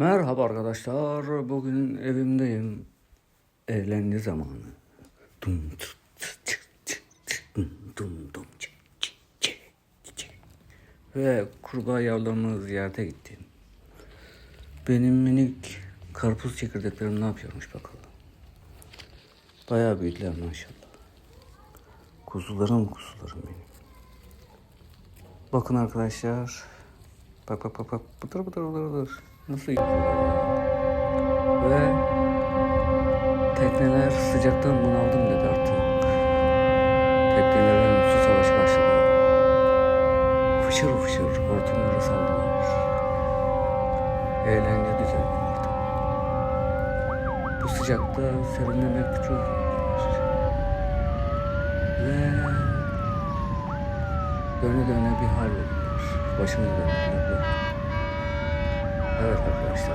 Merhaba arkadaşlar. Bugün evimdeyim. Eğlence zamanı. Dum dum dum. Ve kurbağa yavrularımı ziyarete gittim. Benim minik karpuz çekirdeklerim ne yapıyormuş bakalım. Bayağı büyüdüler maşallah. Kuzularım kuzularım benim. Bakın arkadaşlar. Bak bak bak bak. Bıdır bıdır bıdır bıdır. Nasıl. Ve tekneler sıcaktan bunaldım dedi artık. Teknelerin su savaşı başladı. Fışır fışır hortumları saldılar. Eğlence düzenli ortam. Bu sıcakta serinlemek çok iyidir. Ve döne döne bir hal 我是一的男人哥还有他和我十